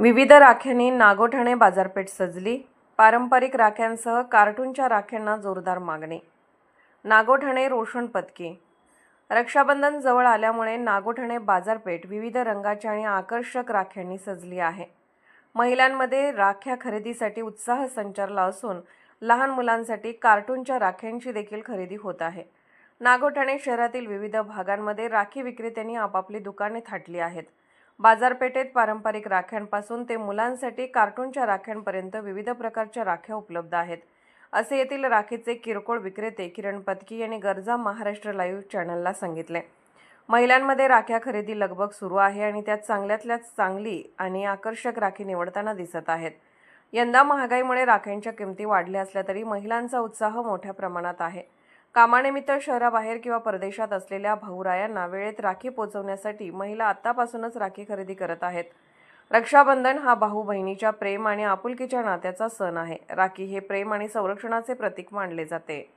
विविध राख्यांनी नागोठणे बाजारपेठ सजली. पारंपरिक राख्यांसह कार्टूनच्या राख्यांना जोरदार मागणी. नागोठणे रोषण पदकी. रक्षाबंधन जवळ आल्यामुळे नागोठणे बाजारपेठ विविध रंगाच्या आणि आकर्षक राख्यांनी सजली आहे. महिलांमध्ये राख्या खरेदीसाठी उत्साह संचारला असून लहान मुलांसाठी कार्टूनच्या राख्यांची देखील खरेदी होत आहे. नागोठणे शहरातील विविध भागांमध्ये राखी विक्रेत्यांनी आपापली दुकाने थाटली आहेत. बाजारपेठेत पारंपरिक राख्यांपासून ते मुलांसाठी कार्टूनच्या राख्यांपर्यंत विविध प्रकारच्या राख्या उपलब्ध आहेत. असे येथील राखीचे किरकोळ विक्रेते किरण पत्की यांनी गरजा महाराष्ट्र लाईव्ह चॅनलला सांगितले. महिलांमध्ये राख्या खरेदी लगबग सुरू आहे आणि त्यात चांगल्यातल्या चांगली आणि आकर्षक राखी निवडताना दिसत आहेत. यंदा महागाईमुळे राख्यांच्या किमती वाढल्या असल्या तरी महिलांचा उत्साह मोठ्या प्रमाणात आहे. कामानिमित्त शहराबाहेर किंवा परदेशात असलेल्या भाऊरायांना वेळेत राखी पोचवण्यासाठी महिला आतापासूनच राखी खरेदी करत आहेत. रक्षाबंधन हा भाऊ बहिणीच्या प्रेम आणि आपुलकीच्या नात्याचा सण आहे. राखी हे प्रेम आणि संरक्षणाचे प्रतीक मानले जाते.